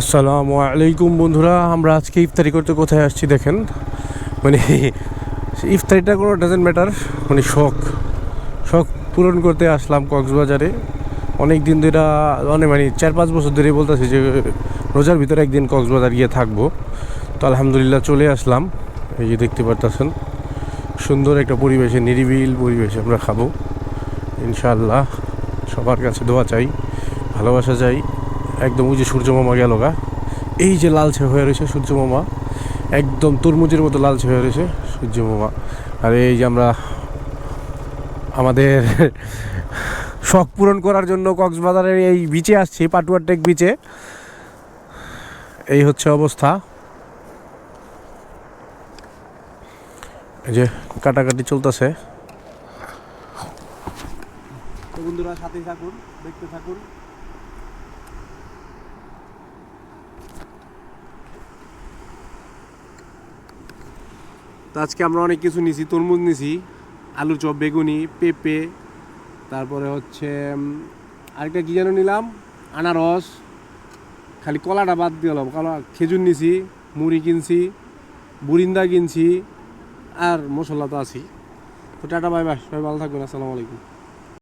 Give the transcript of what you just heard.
আসসালামু আলাইকুম বন্ধুরা, আমরা আজকে ইফতারি করতে কোথায় আসছি দেখেন। মানে ইফতারিটা কোনো ডাজেন্ট ম্যাটার মানে শখ। শখ পূরণ করতে আসলাম কক্সবাজারে। অনেক দিন ধরে অনেক মানে চার পাঁচ বছর ধরে বলতেছি যে, রোজার ভিতরে একদিন কক্সবাজার গিয়ে থাকব। তো আলহামদুলিল্লাহ চলে আসলাম। এই যে দেখতে পারতেছেন, সুন্দর একটা পরিবেশে, নিরিবিল পরিবেশে আমরা খাব। ইনশাল্লাহ সবার কাছে দোয়া চাই, ভালোবাসা চাই। একদম ওই যে সূর্য মামা গেল গা। এই যে লালচে হয়ে রয়েছে সূর্য মামা একদম তরমুজের মতো লালচে হয়ে রয়েছে সূর্য মামা আর এই যে আমরা আমাদের শখ পূরণ করার জন্য কক্সবাজারের এই বিচে আসছি, পাটুয়ার টেক বিচে এই হচ্ছে অবস্থা। এই যে কাটাকাটি চলতেছে। বন্ধুরা সাথেই থাকুন, দেখতে থাকুন। তো আজকে আমরা অনেক কিছু নিছি, তরমুজ নিছি, আলু চপ, বেগুনি, পেঁপে, তারপরে হচ্ছে আরেকটা কী যেন নিলাম? আনারস, খালি কলাটা বাদ দিলাম কলা খেজুর নিছি, মুড়ি কিনছি, বুরিন্দা কিনছি, আর মশলা তো আছি তো টাটা, বাই বাই, সবাই ভালো থাকবেন, আসসালামু আলাইকুম।